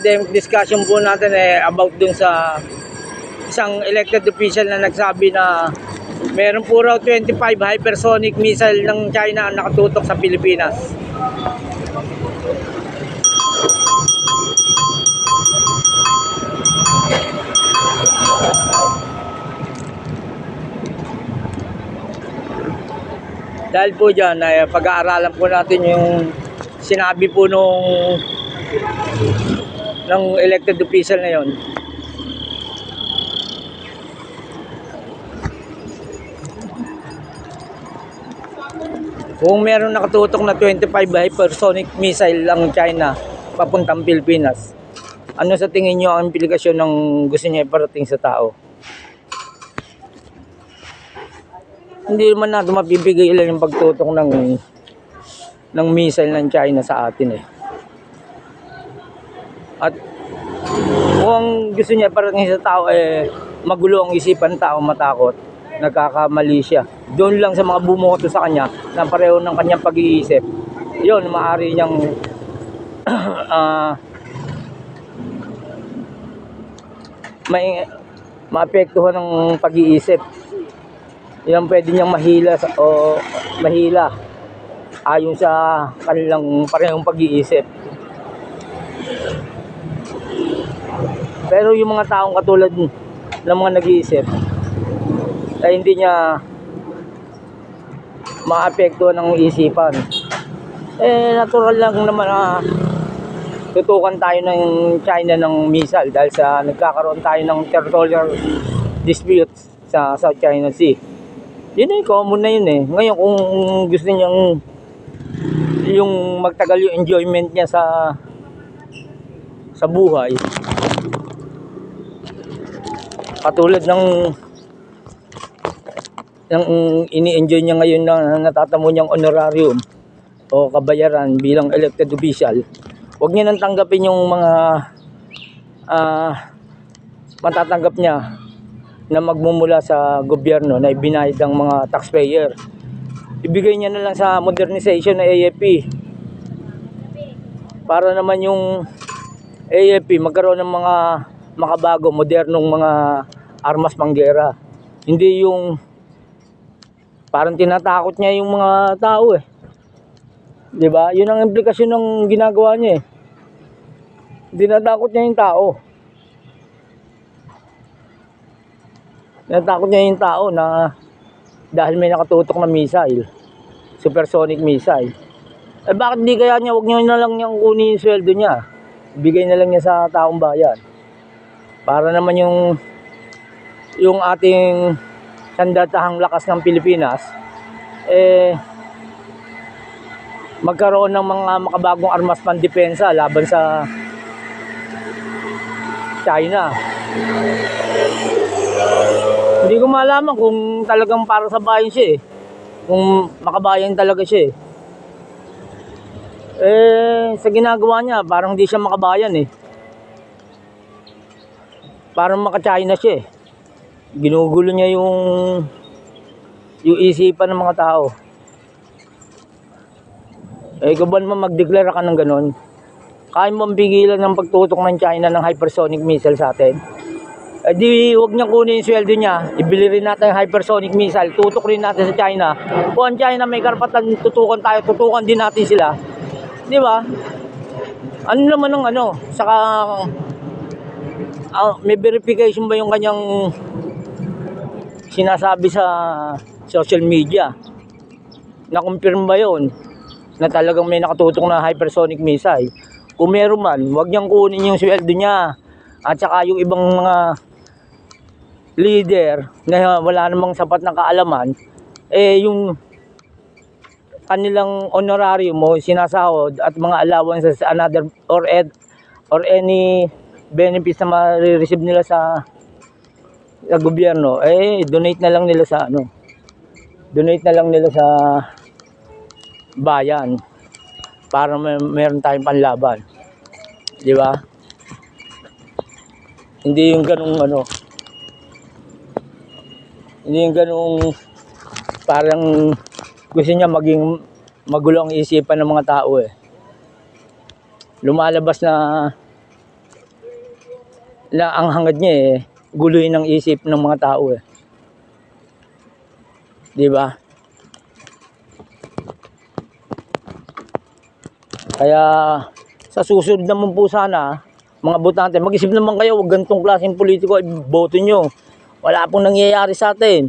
academic discussion po natin eh about dun sa isang elected official na nagsabi na meron po raw 25 hypersonic missile ng China ang nakatutok sa Pilipinas. Dahil po dyan, eh, pag-aaralan po natin yung sinabi po nung ng elected official na yon. Kung meron nakatutok na 25 hypersonic missile ang China papuntang Pilipinas, ano sa tingin nyo ang implikasyon ng gusto niya iparating sa tao? Hindi naman natin mapipigil yung pagtutok ng ng missile ng China sa atin eh. At kung gusto niya parating sa tao eh magulo ang isipan ng tao matakot, nagkakamali siya. Doon lang sa mga bumoto sa kanya na pareho ng kanyang pag-iisip. Yun, maaari niyang ah may maapektuhan ng pag-iisip. Yan pwede niyang mahila sa, o mahila ayon sa kanilang parehong pag-iisip. Pero yung mga taong katulad ng mga nag-iisip ay hindi niya maapektuhan ng isipan. Eh, natural lang naman na tutukan tayo ng China ng missile dahil sa nagkakaroon tayo ng territorial dispute sa South China Sea. Yun ay common na yun eh. Ngayon kung gusto niyang yung magtagal yung enjoyment niya sa sa buhay katulad ng ng ini-enjoy niya ngayon na natatamo niyang honorarium o kabayaran bilang elected official, huwag niya nang tanggapin yung mga ah, matatanggap niya na magmumula sa gobyerno na ibinayad ng mga taxpayer. Ibigay niya na lang sa modernization ng AFP para naman yung AFP magkaroon ng mga makabago, modernong mga armas panggera. Hindi yung parang tinatakot niya yung mga tao eh. 'Di ba? Yun ang implikasyon ng ginagawa niya eh. Tinatakot niya yung tao. Tinatakot niya yung tao na dahil may nakatutok na missile, supersonic missile. Eh bakit di kaya niya, wag niya na lang niyang kunin yung sweldo niya. Bigay na lang niya sa taong bayan. Para naman yung yung ating sandatahang lakas ng Pilipinas eh magkaroon ng mga makabagong armas pandepensa laban sa China. Hindi ko malaman kung talagang para sa bayan siya eh. Kung makabayan talaga siya eh. Eh, sa ginagawa niya, parang di siya makabayan eh. Parang maka-China siya eh. Ginugulo niya yung yung isipan ng mga tao. Eh, ikaw ba naman mag-declare ka ng ganon? Kaya mo pigilan ng pagtutok ng China ng hypersonic missile sa atin? Eh di, huwag niya kunin yung sweldo niya. Ibili rin natin yung hypersonic missile. Tutok rin natin sa China. Kung ang China may karapatan tutukan tayo, tutukan din natin sila. Di ba? Ano naman ang ano? Saka, ah, may verification ba yung kanyang sinasabi sa social media? Na-confirm ba yun? Na talagang may nakatutok na hypersonic missile? Kung meron man, huwag niyang kunin yung sweldo niya. At saka yung ibang mga leader na wala namang sapat na kaalaman, eh yung kanilang honorarium mo sinasahod at mga allowances another or ed, or any benefits na ma-receive nila sa sa gobyerno eh donate na lang nila sa ano donate na lang nila sa bayan para may, meron tayong panlaban. Di ba? Hindi yung ganung ano, hindi yung ganung parang gusto niya maging magulo ang isipan ng mga tao eh. Lumalabas na na ang hangad niya eh, guluhin ang isip ng mga tao eh. Di ba? Kaya sa susunod naman po sana, mga botante, mag-isip naman kayo, huwag ganitong klaseng politiko, boto nyo. Wala pong nangyayari sa atin.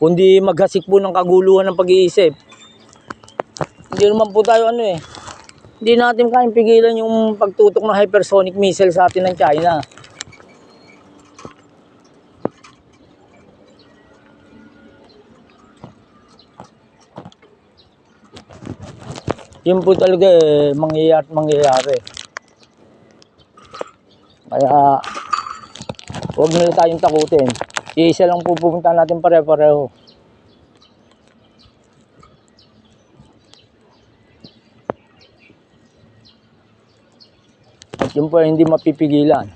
Kundi maghasik po ng kaguluhan ng pag-iisip. Hindi naman po tayo ano eh. Hindi natin kayang pigilan yung pagtutok ng hypersonic missile sa atin ng China. Yun po talaga eh, mangyayari at mangyayari. Kaya, huwag nila tayong takutin. Iisa lang po pupunta natin pare-pareho. Yun po hindi mapipigilan.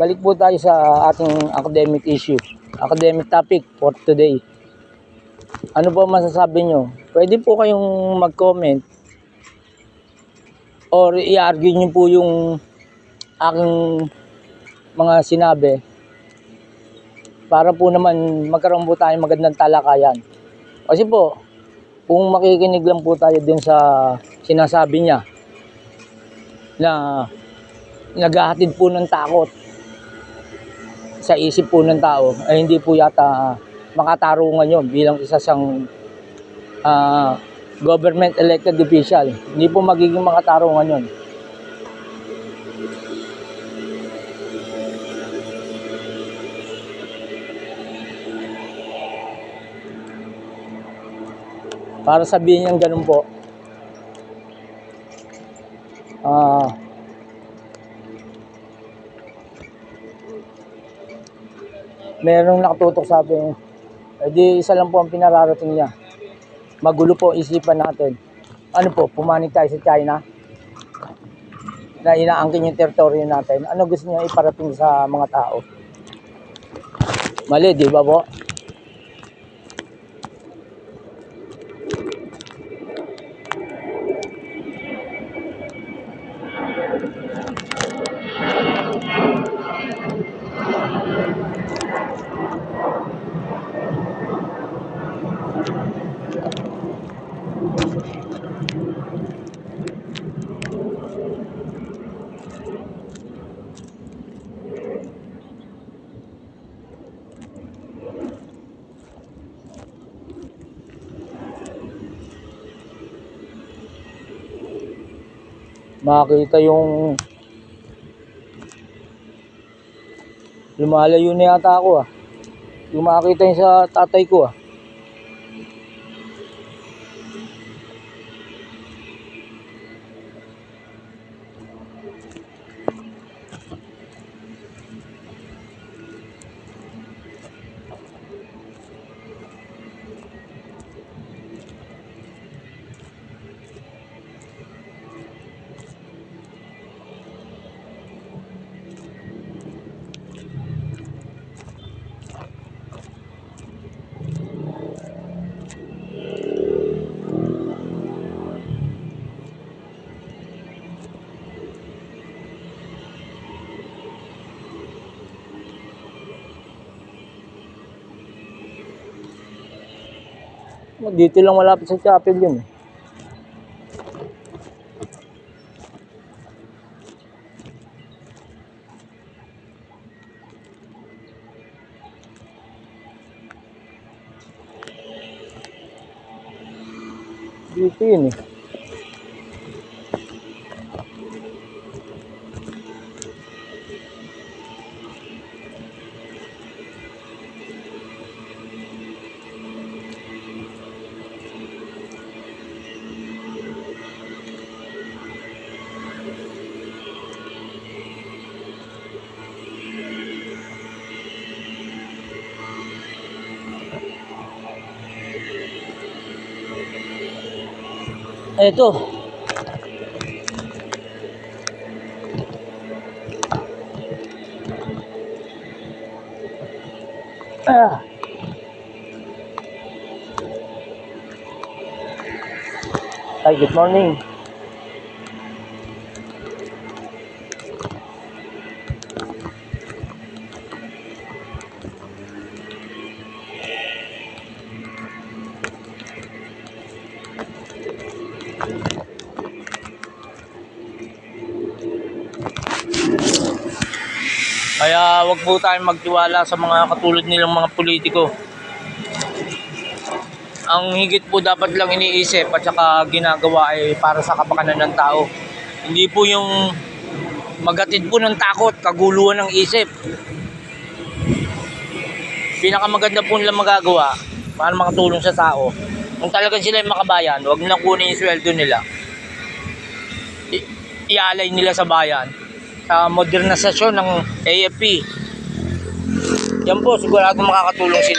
Balik po tayo sa ating academic issue. Academic topic for today. Ano po masasabi nyo? Pwede po kayong mag-comment or i-argue nyo po yung aking mga sinabi para po naman magkaroon po tayo magandang talakayan. Kasi po, kung makikinig lang po tayo din sa sinasabi niya na naghahatid po ng takot sa isip po ng tao ay hindi po yata makatarungan yun bilang isa siyang ah, government elected official. Hindi po magiging makatarungan yun. Para sabihin niyang ganun po, ah, merong nakatutok sa atin, eh isa lang po ang pinararating niya. Magulo po isipan natin. Ano po, pumanig tayo sa China? Na inaangkin yung teritoryo natin. Ano gusto niya iparating sa mga tao? Mali, di ba po? Makita yung lumalayo na yata ako ah. Yung makita yung sa tatay ko ah. Dito lang malapit sa chapel yun Eto. Ah. Hi, good morning. Wag po tayong magtiwala sa mga katulad nilang mga politiko. Ang higit po dapat lang iniisip at saka ginagawa ay para sa kapakanan ng tao. Hindi po yung magatid po ng takot, kaguluhan ng isip. Pinakamaganda po nilang magagawa para makatulong sa tao. Kung talagang sila yung makabayan, wag nilang kunin yung sweldo nila. I- ialay nila sa bayan sa modernisasyon ng AFP. Yan po, sigurado makakatulong sila.